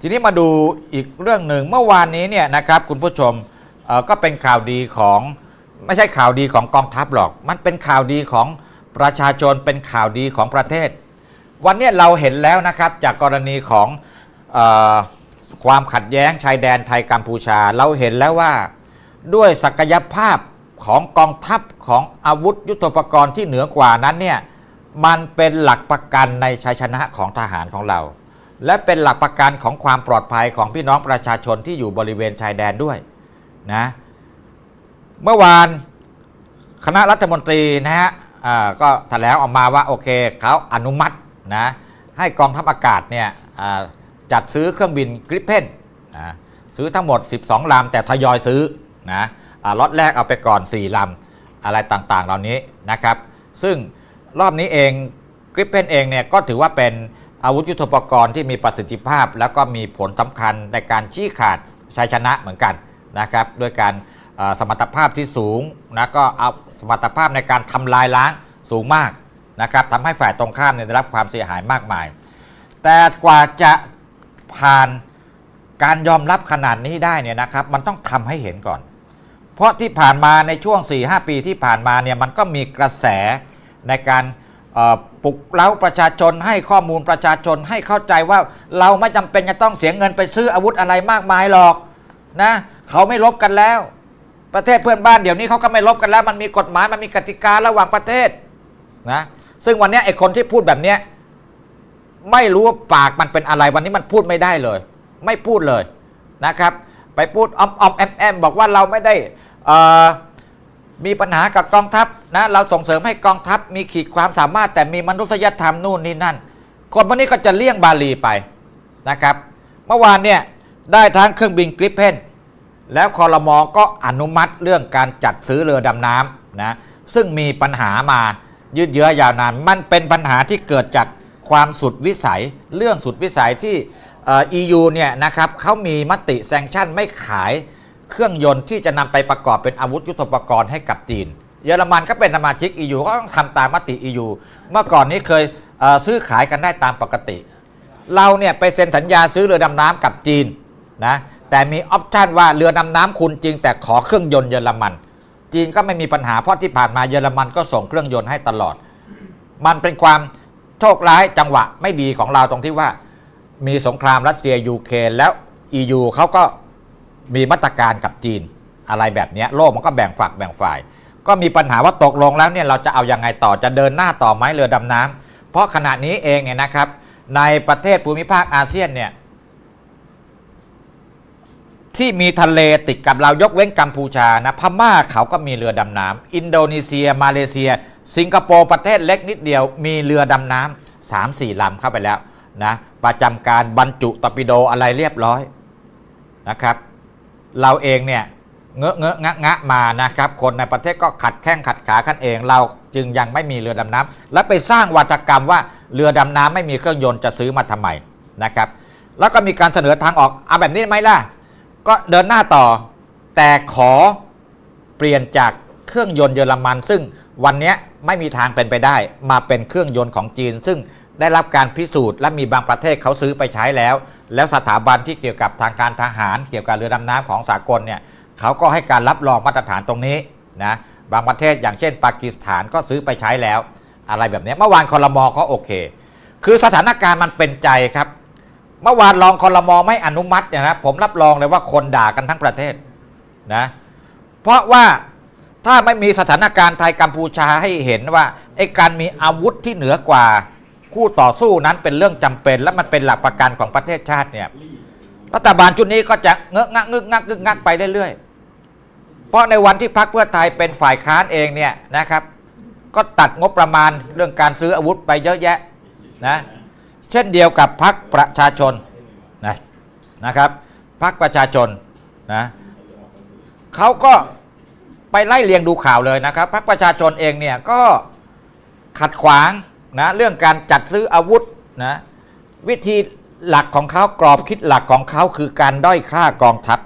ทีนี้มาดูอีกเรื่องหนึ่งเมื่อวานนี้เนี่ยนะครับคุณผู้ชมก็เป็นข่าวดีของไม่ใช่ข่าวดีของกองทัพหรอก มันเป็นข่าวดีของประชาชนเป็นข่าวดีของประเทศ วันนี้เราเห็นแล้วนะครับจากกรณีของอความขัดแย้งชายแดนไทยกัมพูชา เราเห็นแล้วว่าด้วยศักยภาพของกองทัพของอาวุธยุทโธปกรณ์ที่เหนือกว่านั้นเนี่ยมันเป็นหลักประกันในชัยชนะของทหารของเรา และเป็นหลักประกันของความปลอดภัยของพี่น้องประชาชนที่อยู่บริเวณชายแดนด้วยนะเมื่อวานคณะรัฐมนตรีนะฮะอ่าก็แถลงออกมาว่าโอเคเขาอนุมัตินะให้กองทัพอากาศเนี่ยจัดซื้อเครื่องบินกริปเพนนะซื้อทั้งหมด 12 ลำ แต่ทยอยซื้อนะล็อตแรกเอาไปก่อน 4 ลำ อะไรต่างๆ เหล่านี้นะครับ ซึ่งรอบนี้เองกริปเพนเองเนี่ยก็ถือว่าเป็น อาวุธยุทโธปกรณ์ที่มีประสิทธิภาพ แล้วก็มีผลสำคัญในการชี้ขาดชัยชนะเหมือนกันนะครับด้วยการสมรรถภาพที่สูงนะก็เอาสมรรถภาพในการทำลายล้างสูงมากนะครับทำให้ฝ่ายตรงข้ามเนี่ยได้รับความเสียหายมากมาย แต่กว่าจะผ่านการยอมรับขนาดนี้ได้เนี่ยนะครับมันต้องทำให้เห็นก่อน เพราะที่ผ่านมาในช่วง 4-5 ปีที่ผ่านมาเนี่ยมันก็มีกระแสในการ ปลุกเร้าประชาชนให้ข้อมูลประชาชนให้เข้าใจว่าเราไม่จำเป็นจะต้องเสียเงินไปซื้ออาวุธอะไรมากมายหรอกนะเขาไม่ลบกันแล้ว ประเทศเพื่อนบ้านเดี๋ยวนี้เขาก็ไม่ลบกันแล้ว มันมีกฎหมายมันมีกติการะหว่างประเทศนะซึ่งวันนี้ไอ้คนที่พูดแบบเนี้ยไม่รู้ว่าปากมันเป็นอะไรวันนี้มันพูดไม่ได้เลย ไม่พูดเลยนะครับ ไปพูดอ้อมอ้อมแอมแอมบอกว่าเราไม่ได้อ่อ มีปัญหากับกองทัพนะเราส่งเสริมให้กองทัพมีขีดความสามารถ แต่มีมนุษยธรรมนู่นนี่นั่น คนพวกนี้ก็จะเลี่ยงบาลีไปนะครับ เมื่อวานเนี่ยได้ทั้งเครื่องบินกริปเพนแล้วคอรมอก็อนุมัติเรื่องการจัดซื้อเรือดำน้ำนะซึ่งมีปัญหามายืดเยื้อยาวนาน มันเป็นปัญหาที่เกิดจากความสุดวิสัย เรื่องสุดวิสัยที่เอ่อ EU เนี่ยนะครับเขามีมติแซงชั่นไม่ขาย เครื่องยนต์ที่จะนำไปประกอบเป็นอาวุธยุทโธปกรณ์ให้กับจีน เยอรมันก็เป็นสมาชิก EU ก็ต้องทำตามมติ EU เมื่อก่อนนี้เคยเซื้อขายกันได้ตามปกติ เราเนี่ยไปเซ็นสัญญาซื้อเรือดำน้ำกับจีนนะแต่มีออปชันว่าเรือดำน้ำคุณจริง แต่ขอเครื่องยนต์เยอรมัน จีนก็ไม่มีปัญหาเพราะที่ผ่านมาเยอรมันก็ส่งเครื่องยนต์ให้ตลอด มันเป็นความโชคร้ายจังหวะไม่ดีของเราตรงที่ว่ามีสงครามรัสเซียยูเครนแล้ว EU เขาก็ มีมาตรการกับจีนอะไรแบบนี้โลกมันก็แบ่งฝักแบ่งฝ่าย ก็มีปัญหาว่าตกลงแล้วเนี่ยเราจะเอายังไงต่อจะเดินหน้าต่อไหมเรือดำน้ำเพราะขณะนี้เองเนี่ยนะครับ ในประเทศภูมิภาคอาเซียนเนี่ยที่มีทะเลติดกับเรายกเว้นกัมพูชานะพม่าเขาก็มีเรือดำน้ำอินโดนีเซีย มาเลเซีย สิงคโปร์ประเทศเล็กนิดเดียว มีเรือดำน้ำสามสี่ลำเข้าไปแล้วนะประจำการบรรจุตอร์ปิโดอะไรเรียบร้อยนะครับ เราเองเนี่ยเงอะเงอะงะงะมานะครับคนในประเทศก็ขัดแข้งขัดขากันเอง เราจึงยังไม่มีเรือดำน้ำและไปสร้างวัฒกรรมว่าเรือดำน้ำไม่มีเครื่องยนต์จะซื้อมาทำไมนะครับแล้วก็มีการเสนอทางออกเอาแบบนี้ไหมล่ะ ก็เดินหน้าต่อ แต่ขอเปลี่ยนจากเครื่องยนต์เยอรมัน ซึ่งวันนี้ไม่มีทางเป็นไปได้ มาเป็นเครื่องยนต์ของจีน ซึ่งได้รับการพิสูจน์และมีบางประเทศเขาซื้อไปใช้แล้ว แล้วสถาบันที่เกี่ยวกับทางการทหาร เกี่ยวกับเรือดำน้ำของสากลเนี่ยเขาก็ให้การรับรองมาตรฐานตรงนี้นะบางประเทศอย่างเช่นปากีสถานก็ซื้อไปใช้แล้ว อะไรแบบนี้เมื่อวานคอรมอก็โอเค คือสถานการณ์มันเป็นใจครับ เมื่อวานรองคอรมอไม่อนุมัติเนี่ยนะผมรับรองเลยว่าคนด่ากันทั้งประเทศนะเพราะว่าถ้าไม่มีสถานการณ์ไทยกัมพูชาให้เห็นว่าไอ้การมีอาวุธที่เหนือกว่า คู่ต่อสู้นั้นเป็นเรื่องจำเป็น และมันเป็นหลักประกันของประเทศชาติเนี่ยรัฐบาลชุดนี้ก็จะเงอะงะงึกงักงึกงักไปเรื่อยๆ เพราะในวันที่พรรคเพื่อไทยเป็นฝ่ายค้านเองเนี่ยนะครับ ก็ตัดงบประมาณเรื่องการซื้ออาวุธไปเยอะแยะนะเช่นเดียวกับพรรคประชาชนนะนะครับพรรคประชาชนนะเขาก็ไปไล่เลียงดูข่าวเลยนะครับพรรคประชาชนเองเนี่ยก็ขัดขวาง นะเรื่องการจัดซื้ออาวุธนะวิธีหลักของเขากรอบคิดหลักของเขาคือการด้อยค่ากองทัพ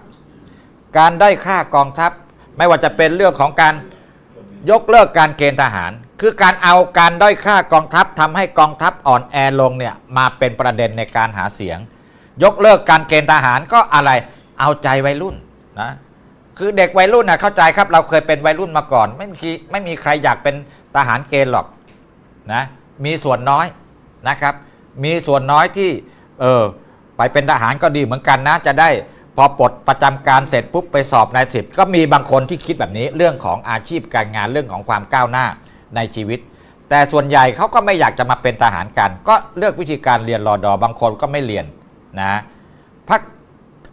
การด้อยค่ากองทัพ ไม่ว่าจะเป็นเรื่องของการยกเลิกการเกณฑ์ทหาร คือการเอาการด้อยค่ากองทัพทำให้กองทัพอ่อนแอลงเนี่ยมาเป็นประเด็นในการหาเสียง ยกเลิกการเกณฑ์ทหารก็อะไรเอาใจวัยรุ่นนะคือเด็กวัยรุ่นนะเข้าใจครับ เราเคยเป็นวัยรุ่นมาก่อน ไม่มีไม่มีใครอยากเป็นทหารเกณฑ์หรอกนะ มีส่วนน้อยนะครับ มีส่วนน้อยที่เออไปเป็นทหารก็ดีเหมือนกันนะ จะได้พอปลดประจำการเสร็จปุ๊บไปสอบนายสิบก็มีบางคนที่คิดแบบนี้เรื่องของอาชีพการงานเรื่องของความก้าวหน้าในชีวิต แต่ส่วนใหญ่เขาก็ไม่อยากจะมาเป็นทหารกัน ก็เลือกวิธีการเรียนรอดอบางคนก็ไม่เรียนนะพัก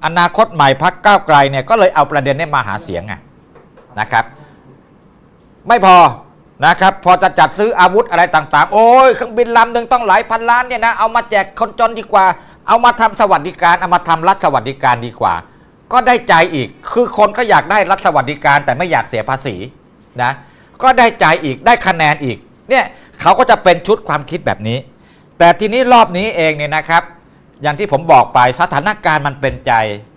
อนาคตใหม่พักก้าวไกลเนี่ยก็เลยเอาประเด็นนี้มาหาเสียงไงนะครับ ไม่พอ นะครับพอจะจัดซื้ออาวุธอะไรต่างๆ โอ้ยเครื่องบินลำหนึ่งต้องหลายพันล้านเนี่ยนะเอามาแจกคนจนดีกว่า เอามาทำสวัสดิการเอามาทำรัฐสวัสดิการดีกว่า ก็ได้ใจอีกคือคนก็อยากได้รัฐสวัสดิการแต่ไม่อยากเสียภาษีนะก็ได้ใจอีกได้คะแนนอีกเนี่ยเขาก็จะเป็นชุดความคิดแบบนี้ แต่ทีนี้รอบนี้เองเนี่ยนะครับ อย่างที่ผมบอกไปสถานการณ์มันเป็นใจ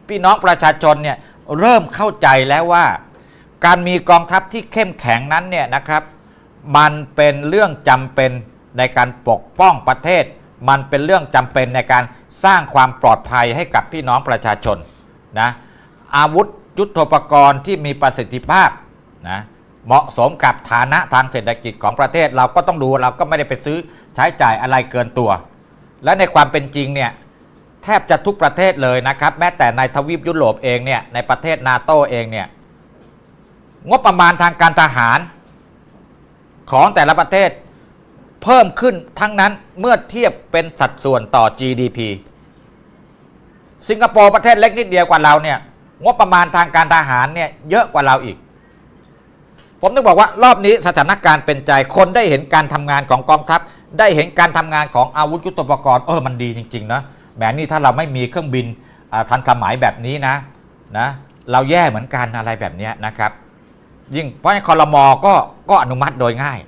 พี่น้องประชาชนเนี่ยเริ่มเข้าใจแล้วว่า การมีกองทัพที่เข้มแข็งนั้นเนี่ยนะครับ มันเป็นเรื่องจำเป็นในการปกป้องประเทศ มันเป็นเรื่องจำเป็นในการสร้างความปลอดภัยให้กับพี่น้องประชาชนนะอาวุธยุทโธปกรณ์ที่มีประสิทธิภาพนะเหมาะสมกับฐานะทางเศรษฐกิจของประเทศเราก็ต้องดูเราก็ไม่ได้ไปซื้อใช้จ่ายอะไรเกินตัว และในความเป็นจริงเนี่ยแทบจะทุกประเทศเลยนะครับ แม้แต่ในทวีปยุโรปเองเนี่ยในประเทศนาโตเองเนี่ยงบประมาณทางการทหาร ของแต่ละประเทศเพิ่มขึ้นทั้งนั้นเมื่อเทียบเป็นสัดส่วนต่อ GDP สิงคโปร์ประเทศเล็กนิดเดียวกว่าเราเนี่ยงบประมาณทางการทหารเนี่ยเยอะกว่าเราอีก ผมต้องบอกว่ารอบนี้สถานการณ์เป็นใจคนได้เห็นการทำงานของกองทัพ ได้เห็นการทำงานของอาวุธยุทโธปกรณ์เออมันดีจริงๆนะแหมนี่ถ้าเราไม่มีเครื่องบินทันสมัยแบบนี้นะนะ เราแย่เหมือนกันอะไรแบบนี้นะครับ ยิ่งเพราะฉะนั้นคอรมอก็ก็อนุมัติโดยง่าย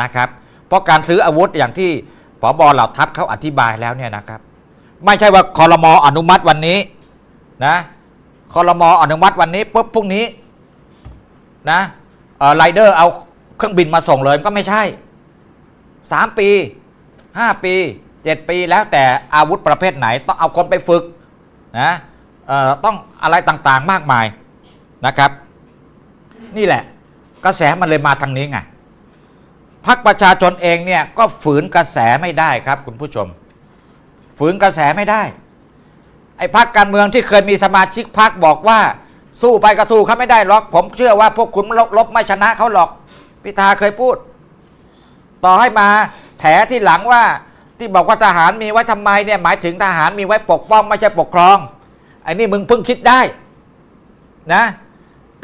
นะครับ เพราะการซื้ออาวุธอย่างที่ผบเหล่าทัพเขาอธิบายแล้วเนี่ยนะครับ ไม่ใช่ว่าคอรมออนุมัติวันนี้นะคอรมออนุมัติวันนี้ปุ๊บพรุ่งนี้นะไรเดอร์เอาเครื่องบินมาส่งเลยก็ไม่ใช่ 3 ปี 5 ปี 7 ปีแล้วแต่อาวุธประเภทไหน ต้องเอาคนไปฝึกนะต้องอะไรต่างๆมากมายนะครับ นี่แหละ กระแสมันเลยมาทางนี้ไงพักประชาชนเองเนี่ยก็ฝืนกระแสไม่ได้ครับคุณผู้ชม ฝืนกระแสไม่ได้ ไอ้พักการเมืองที่เคยมีสมาชิกพักบอกว่า สู้ไปก็สู้เขาไม่ได้หรอก ผมเชื่อว่าพวกคุณลบลบไม่ชนะเขาหรอกพิธาเคยพูด ต่อให้มาแถที่หลังว่าที่บอกว่าทหารมีไว้ทำไมเนี่ยหมายถึงทหารมีไว้ปกป้องไม่ใช่ปกครองไอ้นี่มึงเพิ่งคิดได้นะ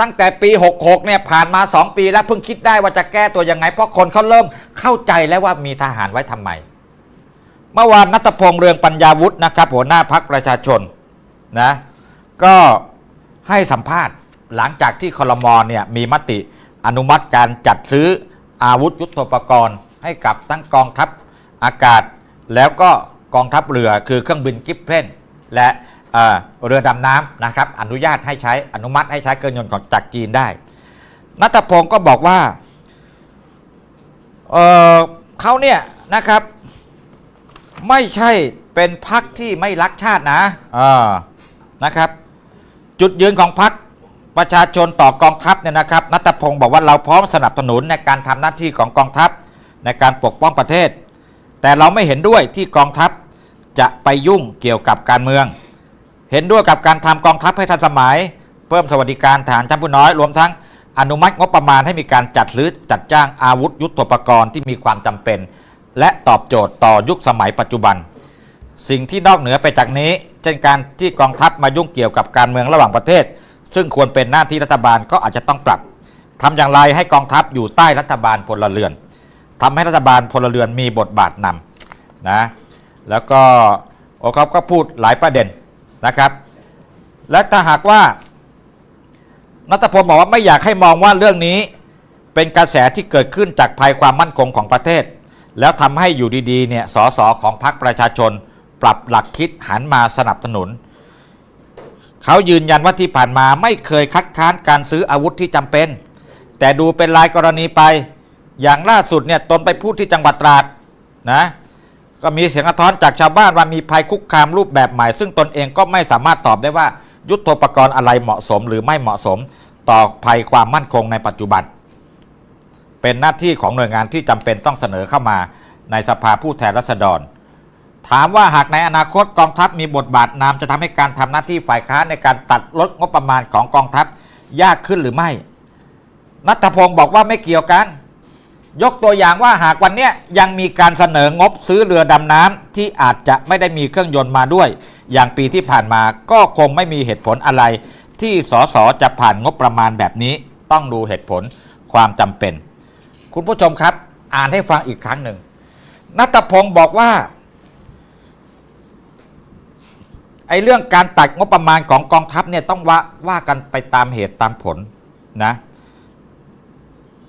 ตั้งแต่ปี 66 เนี่ยผ่านมา 2 ปีแล้วเพิ่งคิดได้ว่าจะแก้ตัวยังไง เพราะคนเขาเริ่มเข้าใจแล้วว่ามีทหารไว้ทำไม เมื่อวานนัทพงษ์เรืองปัญญาวุฒินะครับ หัวหน้าพักประชาชนนะก็ให้สัมภาษณ์หลังจากที่คลมอเนี่ยมีมติอนุมัติการจัดซื้ออาวุธยุทโธปกรณ์ ให้กับทั้งกองทัพอากาศ แล้วก็กองทัพเรือคือเครื่องบินกิฟเพนและ เเรือดำน้ำนะครับอนุญาตให้ใช้อนุมัติให้ใช้เครื่องยนต์ของจากจีนได้นัทพงศ์ก็บอกว่าเเขาเนี่ยนะครับไม่ใช่เป็นพักที่ไม่รักชาตินะนะครับ จุดยืนของพักประชาชนต่อกองทัพเนี่ยนะครับนัทพงศ์บอกว่าเราพร้อมสนับสนุนในการทำหน้าที่ของกองทัพในการปกป้องประเทศ แต่เราไม่เห็นด้วยที่กองทัพจะไปยุ่งเกี่ยวกับการเมือง เห็นด้วยกับการทำกองทัพให้ทันสมัย เพิ่มสวัสดิการฐานชั้นผู้น้อย รวมทั้งอนุมัติงบประมาณให้มีการจัดซื้อจัดจ้างอาวุธยุทโธปกรณ์ที่มีความจำเป็น และตอบโจทย์ต่อยุคสมัยปัจจุบัน สิ่งที่นอกเหนือไปจากนี้ เช่นการที่กองทัพมายุ่งเกี่ยวกับการเมืองระหว่างประเทศ ซึ่งควรเป็นหน้าที่รัฐบาลก็อาจจะต้องปรับทำอย่างไรให้กองทัพอยู่ใต้รัฐบาลพลเรือนทำให้รัฐบาลพลเรือนมีบทบาทนำนะแล้วก็โอครับก็พูดหลายประเด็น นะครับ และถ้าหากว่านัทพลบอกว่าไม่อยากให้มองว่าเรื่องนี้ เป็นกระแสที่เกิดขึ้นจากภัยความมั่นคงของประเทศ แล้วทำให้อยู่ดีๆเนี่ยสสของพรรคประชาชน ปรับหลักคิดหันมาสนับสนุน เขายืนยันว่าที่ผ่านมาไม่เคยคัดค้านการซื้ออาวุธที่จำเป็น แต่ดูเป็นรายกรณีไป อย่างล่าสุดเนี่ยตนไปพูดที่จังหวัดตราดนะ ก็มีเสียงสะท้อนจากชาวบ้านว่ามีภัยคุกคามรูปแบบใหม่ ซึ่งตนเองก็ไม่สามารถตอบได้ว่ายุทธปกรณ์อะไรเหมาะสมหรือไม่เหมาะสมต่อภัยความมั่นคงในปัจจุบัน เป็นหน้าที่ของหน่วยงานที่จำเป็นต้องเสนอเข้ามาในสภาผู้แทนราษฎร ถามว่าหากในอนาคตกองทัพมีบทบาทนำจะทำให้การทำหน้าที่ฝ่ายค้านในการตัดลดงบประมาณของกองทัพยากขึ้นหรือไม่ นัทพงศ์บอกว่าไม่เกี่ยวกัน ยกตัวอย่างว่าหากวันนี้ยังมีการเสนองบซื้อเรือดำน้ำที่อาจจะไม่ได้มีเครื่องยนต์มาด้วย อย่างปีที่ผ่านมาก็คงไม่มีเหตุผลอะไร ที่สสจะผ่านงบประมาณแบบนี้ ต้องดูเหตุผลความจำเป็น คุณผู้ชมครับอ่านให้ฟังอีกครั้งหนึ่งนัทพงศ์บอกว่าไอ้เรื่องการตัดงบประมาณของกองทัพเนี่ยต้องว่าว่ากันไปตามเหตุตามผลนะ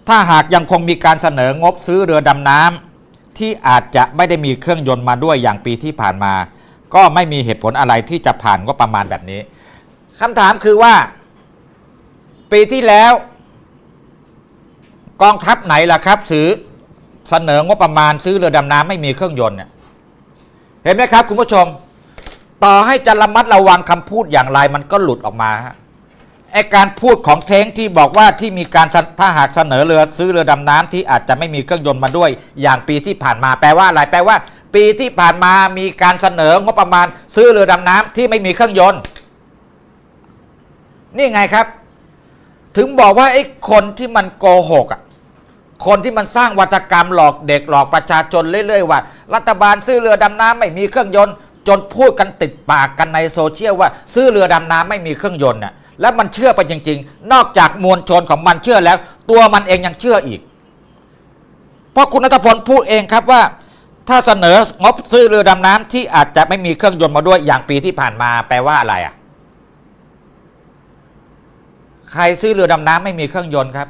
ถ้าหากยังคงมีการเสนองบซื้อเรือดำน้ำที่อาจจะไม่ได้มีเครื่องยนต์มาด้วยอย่างปีที่ผ่านมา ก็ไม่มีเหตุผลอะไรที่จะผ่านงบประมาณแบบนี้คำถามคือว่า ปีที่แล้ว กองทัพไหนล่ะครับซื้อเสนองบประมาณซื้อเรือดำน้ำไม่มีเครื่องยนต์เนี่ยเห็นไหมครับ คุณผู้ชม ต่อให้จะระมัดระวังคำพูดอย่างไรมันก็หลุดออกมาฮะ ไอการพูดของเท้งที่บอกว่าที่มีการถ้าหากเสนอเรือซื้อเรือดำน้ำที่อาจจะไม่มีเครื่องยนต์มาด้วย อย่างปีที่ผ่านมาแปลว่าอะไรแปลว่า ปีที่ผ่านมามีการเสนองบประมาณ ซื้อเรือดำน้ำที่ไม่มีเครื่องยนต์ นี่ไงครับ ถึงบอกว่าไอ้คนที่มันโกหกอะคนที่มันสร้างวัตกรรมหลอกเด็กหลอกประชาชนเรื่อยๆว่า รัฐบาลซื้อเรือดำน้ำไม่มีเครื่องยนต์ จนพูดกันติดปากกันในโซเชียลว่า ซื้อเรือดำน้ำไม่มีเครื่องยนต์น่ะ แล้วมันเชื่อไปจริง ๆ นอกจากมวลชนของมันเชื่อแล้ว ตัวมันเองยังเชื่ออีก เพราะคุณนัทพลพูดเองครับว่า ถ้าเสนองบซื้อเรือดำน้ำที่อาจจะไม่มีเครื่องยนต์มาด้วยอย่างปีที่ผ่านมาแปลว่าอะไรอะใครซื้อเรือดำน้ำไม่มีเครื่องยนต์ครับ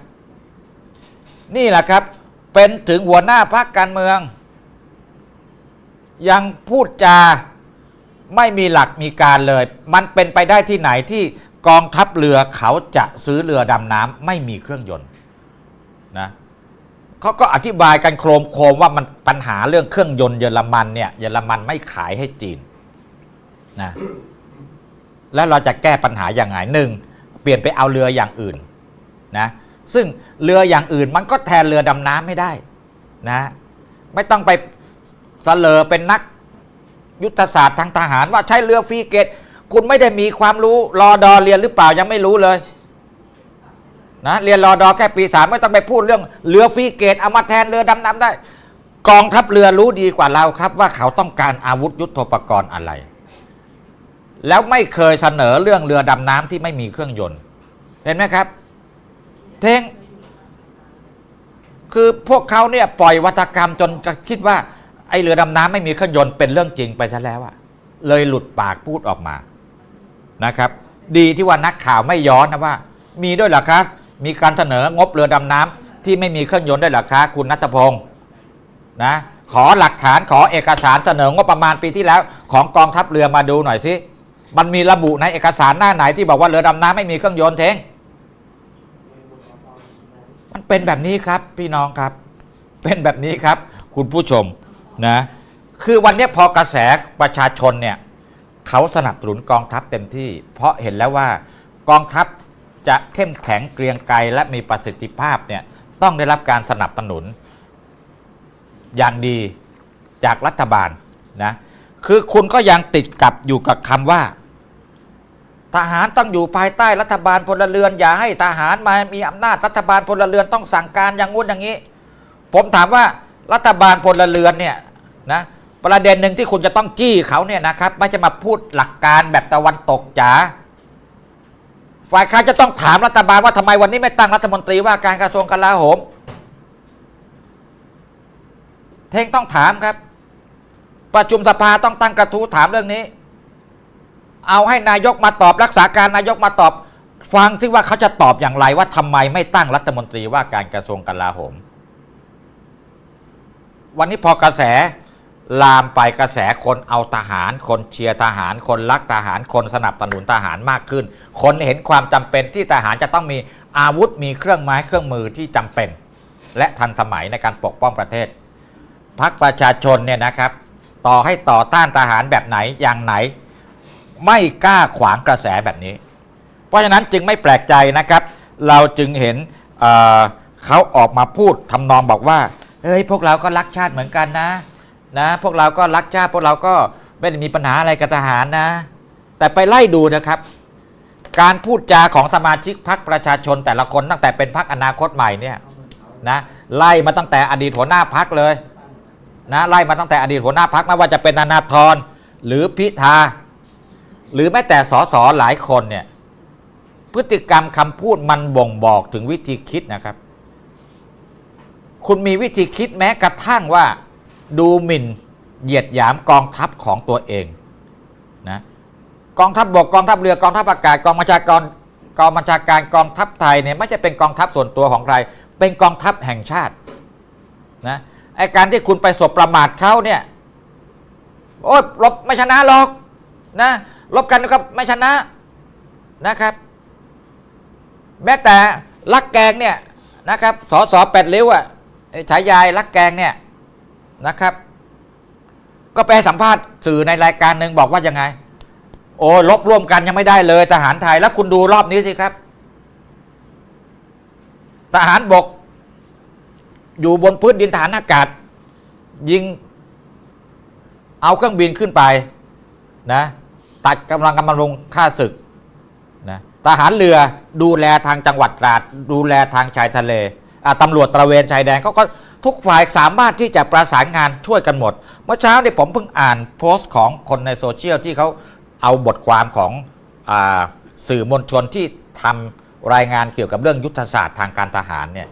นี่แหละครับ เป็นถึงหัวหน้าพรรคการเมือง ยังพูดจาไม่มีหลักมีการเลย มันเป็นไปได้ที่ไหนที่ กองทัพเรือเขาจะซื้อเรือดำน้ำไม่มีเครื่องยนต์นะเขาก็อธิบายกันโครมโครมว่ามันปัญหาเรื่องเครื่องยนต์เยอรมันเนี่ยเยอรมันไม่ขายให้จีนนะแล้วเราจะแก้ปัญหาอย่างไงหนึ่งเปลี่ยนไปเอาเรืออย่างอื่นนะซึ่งเรืออย่างอื่นมันก็แทนเรือดำน้ำไม่ได้นะไม่ต้องไปเสลอเป็นนักยุทธศาสตร์ทางทหารว่าใช้เรือฟรีเกต คุณไม่ได้มีความรู้รอดอเรียนหรือเปล่ายังไม่รู้เลยนะเรียนรอดอแค่ปีสามไม่ต้องไปพูดเรื่องเรือฟรีเกตเอามาแทนเรือดำน้ำได้ กองทัพเรือรู้ดีกว่าเราครับ ว่าเขาต้องการอาวุธยุทโธปกรณ์อะไร แล้วไม่เคยเสนอเรื่องเรือดำน้ำที่ไม่มีเครื่องยนต์เห็นไหมครับ เท่งคือพวกเขาเนี่ยปล่อยวัตกรรมจนคิดว่าไอเรือดำน้ำไม่มีเครื่องยนต์เป็นเรื่องจริงไปซะแล้วอะเลยหลุดปากพูดออกมา นะครับ ดีที่ว่านักข่าวไม่ย้อนนะว่า มีด้วยหรอคะมีการเสนองบเรือดำน้ำที่ไม่มีเครื่องยนต์ด้วยหรอคะคุณนัทพงศ์นะขอหลักฐานขอเอกสารเสนองบประมาณปีที่แล้ว ของกองทัพเรือมาดูหน่อยสิมันมีระบุในเอกสารหน้าไหนที่บอกว่าเรือดำน้ำไม่มีเครื่องยนต์เทงมันเป็นแบบนี้ครับพี่น้องครับ เป็นแบบนี้ครับ คุณผู้ชมนะคือวันนี้พอกระแสประชาชนเนี่ย เขาสนับสนุนกองทัพเต็มที่ เพราะเห็นแล้วว่ากองทัพจะเข้มแข็งเกรียงไกรและมีประสิทธิภาพเนี่ยต้องได้รับการสนับสนุน อย่างดีจากรัฐบาลนะคือคุณก็ยังติดกับอยู่กับคำว่า ทหารต้องอยู่ภายใต้รัฐบาลพลเรือน อย่าให้ทหารมามีอำนาจรัฐบาลพลเรือนต้องสั่งการอย่างงู้นอย่างนี้ ผมถามว่ารัฐบาลพลเรือนเนี่ยนะ ประเด็นหนึ่งที่คุณจะต้องจี้เขาเนี่ยนะครับ ไม่จะมาพูดหลักการแบบตะวันตกจ๋าฝ่ายค้านจะต้องถามรัฐบาลว่าทำไมวันนี้ไม่ตั้งรัฐมนตรีว่าการกระทรวงกลาโหม เท่งต้องถามครับ ประชุมสภาต้องตั้งกระทู้ถามเรื่องนี้ เอาให้นายกมาตอบรักษาการนายกมาตอบ ฟังที่ว่าเขาจะตอบอย่างไรว่าทำไมไม่ตั้งรัฐมนตรีว่าการกระทรวงกลาโหม วันนี้พอกระแส ลามไปกระแสคนเอาทหาร คนเชียร์ทหาร คนรักทหาร คนสนับสนุนทหารมากขึ้น คนเห็นความจำเป็นที่ทหารจะต้องมีอาวุธมีเครื่องไม้เครื่องมือที่จำเป็น และทันสมัยในการปกป้องประเทศพรรคประชาชนเนี่ยนะครับ ต่อให้ต่อต้านทหารแบบไหนอย่างไหน ไม่กล้าขวางกระแสแบบนี้ เพราะฉะนั้นจึงไม่แปลกใจนะครับ เราจึงเห็นเเขาออกมาพูดทำนองบอกว่าเฮ้ยพวกเราก็รักชาติเหมือนกันนะ นะพวกเราก็รักชาติพวกเราก็ไม่ได้มีปัญหาอะไรกับทหารนะ แต่ไปไล่ดูนะครับ การพูดจาของสมาชิกพรรคประชาชนแต่ละคนตั้งแต่เป็นพรรคอนาคตใหม่เนี่ยนะไล่มาตั้งแต่อดีตหัวหน้าพรรคเลยนะไล่มาตั้งแต่อดีตหัวหน้าพรรคไม่ว่าจะเป็นนานาธรหรือพิธาหรือแม้แต่สสหลายคนเนี่ยพฤติกรรมคำพูดมันบ่งบอกถึงวิธีคิดนะครับ คุณมีวิธีคิดแม้กระทั่งว่า ดูหมิ่นเหยียดหยามกองทัพของตัวเองนะกองทัพบบกกองทัพเรือกองทัพอากาศกองบัญชาการกองบัญชาการกองทัพไทยเนี่ยไม่ใช่เป็นกองทัพส่วนตัวของใคร เป็นกองทัพแห่งชาตินะไอการที่คุณไปสบประมาทเขาเนี่ยโอ้ยรบไม่ชนะหรอกนะรบกันนะครับไม่ชนะนะครับ แม้แต่ลักแกงเนี่ยนะครับสอสอแปดเลี้ยวอะไอ้ฉายายลักแกงเนี่ย นะครับ ก็ไปสัมภาษณ์สื่อในรายการหนึ่งบอกว่ายังไง โอ้ลบร่วมกันยังไม่ได้เลยทหารไทยแล้วคุณดูรอบนี้สิครับ ทหารบก อยู่บนพื้นดินฐานอากาศ ยิง เอาเครื่องบินขึ้นไปนะ ตัดกำลังกำลังลงค่าศึกนะทหารเรือดูแลทางจังหวัดตราด ดูแลทางชายทะเลอะตำรวจตระเวนชายแดนเขาก็ ทุกฝ่ายสามารถที่จะประสานงานช่วยกันหมด เมื่อเช้าเนี่ยผมเพิ่งอ่านโพสต์ของคนในโซเชียลที่เขาเอาบทความของอสื่อมวลชนที่ทำรายงานเกี่ยวกับเรื่องยุทธศาสตร์ทางการทหารเนี่ย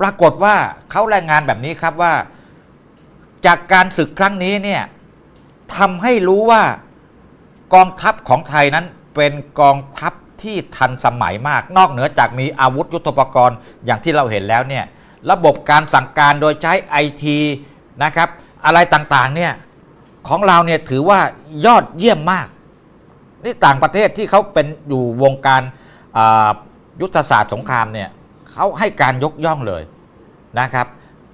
ปรากฏว่าเขารายงานแบบนี้ครับว่า จากการศึกครั้งนี้เนี่ยทำให้รู้ว่ากองทัพของไทยนั้นเป็นกองทัพที่ทันสมัยมาก นอกเหนือจากมีอาวุธยุทโธปกรณ์อย่างที่เราเห็นแล้วเนี่ย ระบบการสั่งการโดยใช้ไอทีนะครับ อะไรต่างๆเนี่ยของเราเนี่ยถือว่ายอดเยี่ยมมาก นี่ต่างประเทศที่เขาเป็นอยู่วงการยุทธศาสตร์สงครามเนี่ยเขาให้การยกย่องเลยนะครับ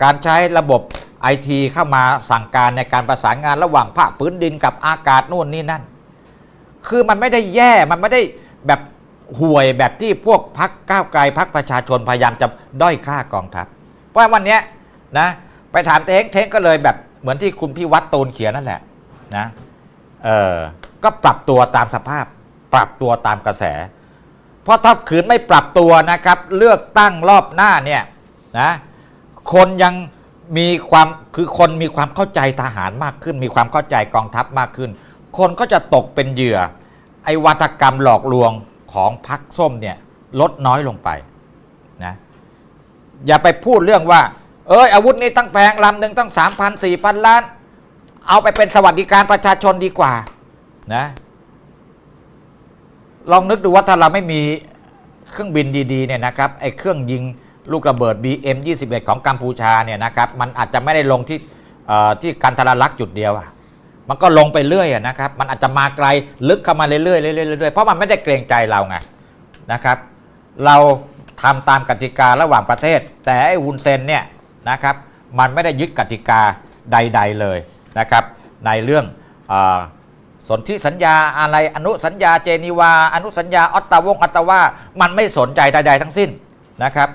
การใช้ระบบไอทีเข้ามาสั่งการในการประสานงานระหว่างภาคพื้นดินกับอากาศนู่นนี่นั่น คือมันไม่ได้แย่มันไม่ได้แบบห่วยแบบที่พวกพักก้าวไกลพักประชาชนพยายามจะด้อยค่ากองทัพ เพราะวันเนี้ยนะ ไปถามเท้งเท้งก็เลยแบบเหมือนที่คุณพี่วัดตูนเขียนนั่นแหละนะเออก็ปรับตัวตามสภาพ ปรับตัวตามกระแส เพราะถ้าขืนไม่ปรับตัวนะครับ เลือกตั้งรอบหน้าเนี่ยนะคนยังมีความคือคนมีความเข้าใจทหารมากขึ้น มีความเข้าใจกองทัพมากขึ้น คนก็จะตกเป็นเหยื่อ ไอ้วัฒกรรมหลอกลวงของพักส้มเนี่ยลดน้อยลงไปนะ อย่าไปพูดเรื่องว่า เอยอาวุธนี้ตั้งแพงลำหนึ่งตั้งสามพันสี่พันล้าน เอาไปเป็นสวัสดิการประชาชนดีกว่านะลองนึกดูว่าถ้าเราไม่มีเครื่องบินดีๆเนี่ยนะครับไอ้เครื่องยิงลูกระเบิด BM 21 ของกัมพูชาเนี่ยนะครับมันอาจจะไม่ได้ลงที่ที่กันทรลักษ์จุดเดียวอะมันก็ลงไปเรื่อยนะครับมันอาจจะมาไกลลึกเข้ามาเรื่อยๆเรื่อยๆเรื่อยๆเพราะมันไม่ได้เกรงใจเราไงนะครับ เรา ทำตามกติการะหว่างประเทศ แต่ไอ้วุนเซนเนี่ยนะครับมันไม่ได้ยึดกติกาใด ๆเลยนะครับในเรื่องอสนธิสัญญาอะไรอนุสัญญาเจนีวา อนุสัญญาออตตาวงออตตาวามันไม่สนใจใดๆทั้งสิ้นนะครับ